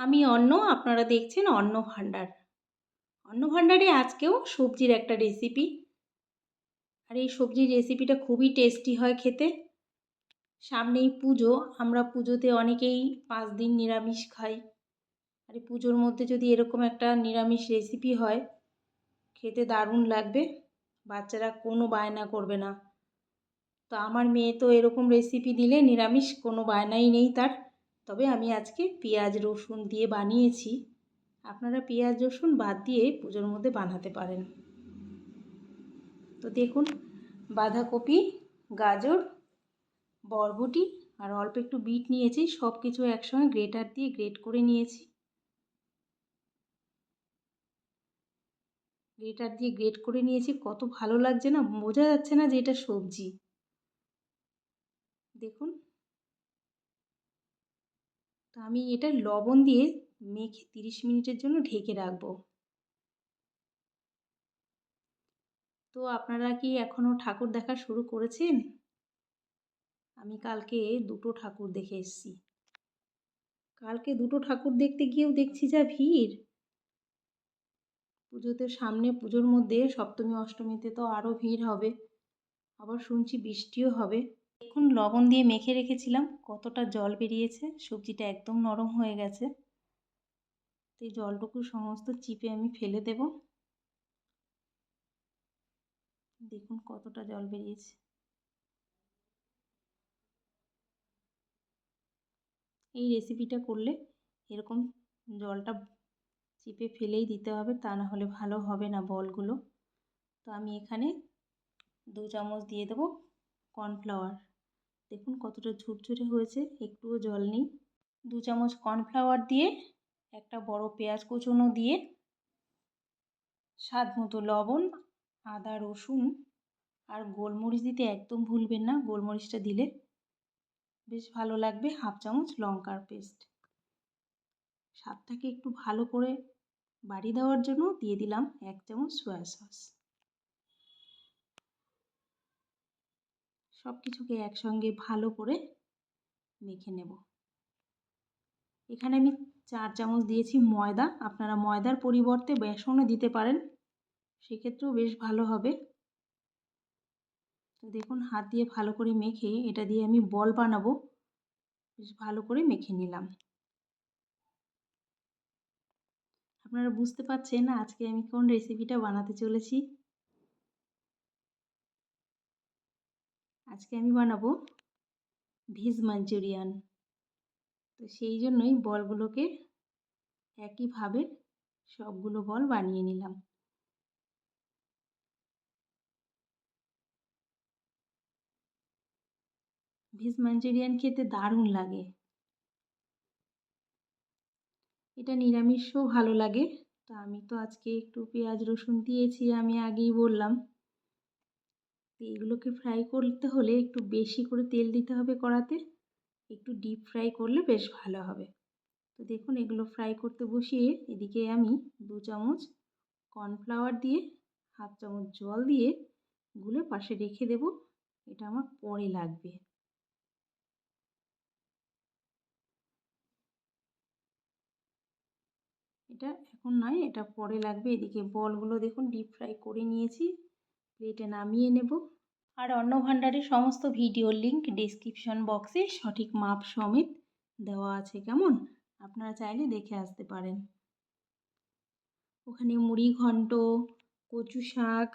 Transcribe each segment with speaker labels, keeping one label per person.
Speaker 1: আমি অন্ন, আপনারা দেখছেন অন্ন ভাণ্ডার। অন্ন ভাণ্ডারে আজকেও সবজির একটা রেসিপি আর এই সবজির রেসিপিটা খুবই টেস্টি হয় খেতে। সামনেই পুজো, আমরা পুজোতে অনেকেই পাঁচ দিন নিরামিষ খাই। আর এই পুজোর মধ্যে যদি এরকম একটা নিরামিষ রেসিপি হয়, খেতে দারুণ লাগবে। বাচ্চারা কোনো বায়না করবে না। তো আমার মেয়ে তো এরকম রেসিপি দিলে নিরামিষ কোনো বায়নাই নেই তার। তবে আমি আজকে পেঁয়াজ রসুন দিয়ে বানিয়েছি। আপনারা পেঁয়াজ রসুন বাদ দিয়ে পুজোর মধ্যে বানাতে পারেন। তো দেখুন, বাঁধাকপি, গাজর, বরবটি আর অল্প একটু বিট নিয়েছি সব কিছু একসঙ্গে গ্রেটার দিয়ে গ্রেট করে নিয়েছি। গ্রেটার দিয়ে গ্রেট করে নিয়েছি, কত ভালো লাগছে না, বোঝা যাচ্ছে না যে এটা সবজি। দেখুন আমি এটা লবণ দিয়ে মেখে তিরিশ মিনিটের জন্য ঢেকে রাখব। তো আপনারা কি এখনও ঠাকুর দেখা শুরু করেছেন? আমি কালকে দুটো ঠাকুর দেখে এসছি। কালকে দুটো ঠাকুর দেখতে গিয়েও দেখছি যা ভিড়। পুজোতে সামনে পুজোর মধ্যে সপ্তমী, অষ্টমীতে তো আরও ভিড় হবে। আবার শুনছি বৃষ্টিও হবে। এখন লবণ দিয়ে মেখে রেখেছিলাম। কতটা জল বেরিয়েছে, সবজিটা একদম নরম হয়ে গেছে। তো এই জলটুকু সমস্ত চিপে আমি ফেলে দেব। দেখুন, কতটা জল বেরিয়েছে। এই রেসিপিটা করলে এরকম জলটা চিপে ফেলেই দিতে হবে, তা না হলে ভালো হবে না বলগুলো। তো আমি এখানে দু চামচ দিয়ে দেবো কর্নফ্লাওয়ার। দেখুন কতটা ঝুরঝুরে হয়েছে, একটুও জল নেই। দু চামচ কর্নফ্লাওয়ার দিয়ে, একটা বড় পেঁয়াজ কুচনো দিয়ে, স্বাদ মতো লবণ, আদা, রসুন আর গোলমরিচ দিতে একদম ভুলবেন না, গোলমরিচটা দিলে বেশ ভালো লাগবে, হাফ চামচ লঙ্কার পেস্ট। স্বাদটাকে একটু ভালো করে বাড়ি দেওয়ার জন্য দিয়ে দিলাম এক চামচ সয়া সস সব কিছুকে একসঙ্গে ভালো করে মেখে নেব। এখানে আমি চার চামচ দিয়েছি ময়দা। আপনারা ময়দার পরিবর্তে বেসনও দিতে পারেন, সেক্ষেত্রেও বেশ ভালো হবে। তো দেখুন, হাত দিয়ে ভালো করে মেখে এটা দিয়ে আমি বল বানাবো। বেশ ভালো করে মেখে নিলাম। আপনারা বুঝতে পারছেন আজকে আমি কোন রেসিপিটা বানাতে চলেছি। আজকে আমি বানাবো ভেজ মাঞ্চুরিয়ান। তো সেই জন্যই বলগুলোকে একইভাবে সবগুলো বল বানিয়ে নিলাম। ভেজ মাঞ্চুরিয়ান খেতে দারুণ লাগে। এটা নিরামিষও ভালো লাগে। তো আমি তো আজকে একটু পেঁয়াজ রসুন দিয়েছি, আমি আগেই বললাম। তো এগুলোকে ফ্রাই করতে হলে একটু বেশি করে তেল দিতে হবে কড়াতে। একটু ডিপ ফ্রাই করলে বেশ ভালো হবে। তো দেখুন এগুলো ফ্রাই করতে বসিয়ে এদিকে আমি দু চামচ কর্নফ্লাওয়ার দিয়ে হাফ চামচ জল দিয়ে গুলে পাশে রেখে দেব। এটা আমার পরে লাগবে। এটা এখন নয়, এটা পরে লাগবে। এদিকে বলগুলো দেখুন ডিপ ফ্রাই করে নিয়েছি। প্লেটে নামিয়ে নেব। আর অন্ন ভাণ্ডারের সমস্ত ভিডিওর লিঙ্ক ডিসক্রিপশন বক্সে সঠিক মাপ সমেত দেওয়া আছে কেমন? আপনারা চাইলে দেখে আসতে পারেন। ওখানে মুড়ি ঘন্ট, কচু শাক,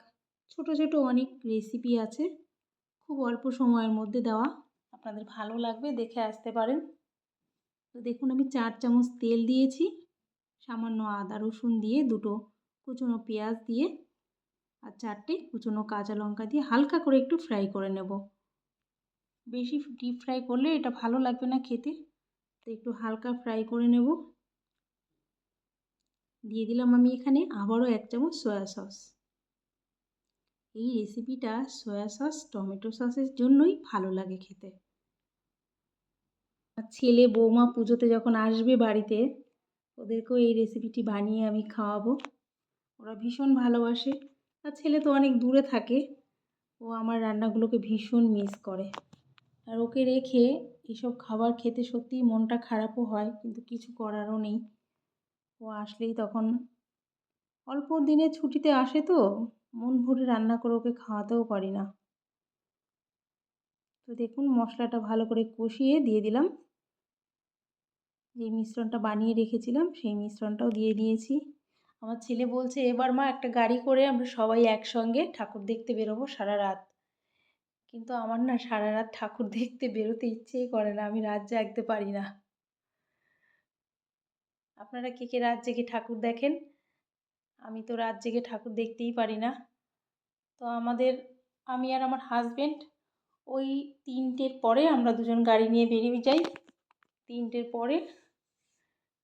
Speaker 1: ছোট ছোট অনেক রেসিপি আছে। খুব অল্প সময়ের মধ্যে দেওয়া। আপনাদের ভালো লাগবে দেখে আসতে পারেন। তো দেখুন, আমি চার চামচ তেল দিয়েছি। সামান্য আদা রসুন দিয়ে দুটো, কুচনো পেঁয়াজ দিয়ে আর চারটে কুচনো কাঁচা লঙ্কা দিয়ে হালকা করে একটু ফ্রাই করে নেব। বেশি ডিপ ফ্রাই করলে এটা ভালো লাগবে না খেতে। তো একটু হালকা ফ্রাই করে নেব। দিয়ে দিলাম আমি এখানে আবারও এক চামচ সয়া সস এই রেসিপিটা সয়া সস টমেটো সসের জন্যই ভালো লাগে খেতে। ছেলে বৌমা পুজোতে যখন আসবে বাড়িতে, ওদেরকেও এই রেসিপিটি বানিয়ে আমি খাওয়াবো। ওরা ভীষণ ভালোবাসে। আর ছেলে তো অনেক দূরে থাকে। ও আমার রান্নাগুলোকে ভীষণ মিস করে। আর ওকে রেখে এসব খাবার খেতে সত্যিই মনটা খারাপও হয়, কিন্তু কিছু করারও নেই। ও আসলেই তখন অল্প দিনে ছুটিতে আসে তো, মন ভরে রান্না করে ওকে খাওয়াতেও পারি না। তো দেখুন, মশলাটা ভালো করে কষিয়ে দিয়ে দিলাম। যে মিশ্রণটা বানিয়ে রেখেছিলাম, সেই মিশ্রণটাও দিয়ে দিয়েছি। আমার ছেলে বলছে, এবার মা একটা গাড়ি করে আমরা সবাই একসঙ্গে ঠাকুর দেখতে বেরোবো সারা রাত। কিন্তু আমার না সারা রাত ঠাকুর দেখতে বেরোতে ইচ্ছেই করে না, আমি রাত জাগতে পারি না। আপনারা কে কে রাত জেগে ঠাকুর দেখেন? আমি তো রাত জেগে ঠাকুর দেখতেই পারি না। তো আমাদের, আমি আর আমার হাজব্যান্ড ওই তিনটের পরে আমরা দুজন গাড়ি নিয়ে বেরিয়ে যাই। তিনটের পরে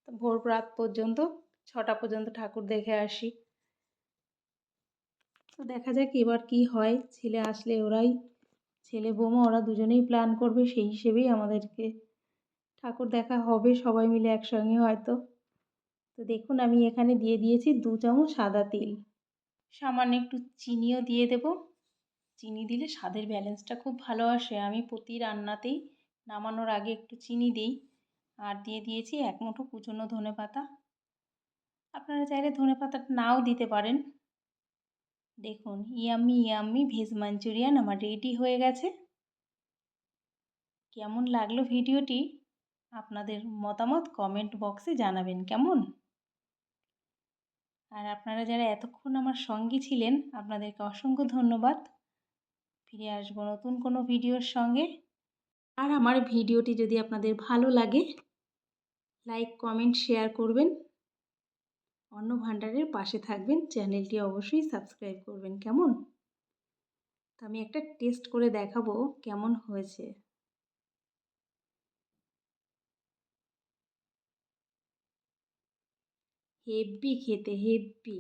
Speaker 1: ভোর রাত পর্যন্ত ছটা পর্যন্ত ঠাকুর দেখে আসি। তো দেখা যাক এবার কি হয়। ছেলে আসলে ওরাই, ছেলে বৌমা ওরা দুজনেই প্ল্যান করবে, সেই হিসেবেই আমাদেরকে ঠাকুর দেখা হবে সবাই মিলে একসঙ্গে হয়তো। তো দেখুন আমি এখানে দিয়ে দিয়েছি দু চামচ সাদা তেল। সামান্য একটু চিনিও দিয়ে দেব। চিনি দিলে স্বাদের ব্যালেন্সটা খুব ভালো আসে। আমি প্রতি রান্নাতেই নামানোর আগে একটু চিনি দিই। আর দিয়ে দিয়েছি এক মুঠো কুচনো ধনে পাতা আপনারা চাইলে ধনে পাতাটা নাও দিতে পারেন। দেখুন, ইয়াম্মি ইয়াম্মি, ভেজ মাঞ্চুরিয়ান আমার রেডি হয়ে গেছে। কেমন লাগল ভিডিওটি? আপনাদের মতামত কমেন্ট বক্সে জানাবেন, কেমন? আর আপনারা যারা এতক্ষণ আমার সঙ্গী ছিলেন, আপনাদেরকে অসংখ্য ধন্যবাদ। ফিরে আসব নতুন কোনো ভিডিওর সঙ্গে। আর আমার ভিডিওটি যদি আপনাদের ভালো লাগে লাইক কমেন্ট শেয়ার করবেন। অন্ন ভাণ্ডারের পাশে থাকবেন। চ্যানেলটি অবশ্যই সাবস্ক্রাইব করবেন, কেমন? তো আমি একটা টেস্ট করে দেখাবো কেমন হয়েছে। হেব্বি খেতে, হেব্বি।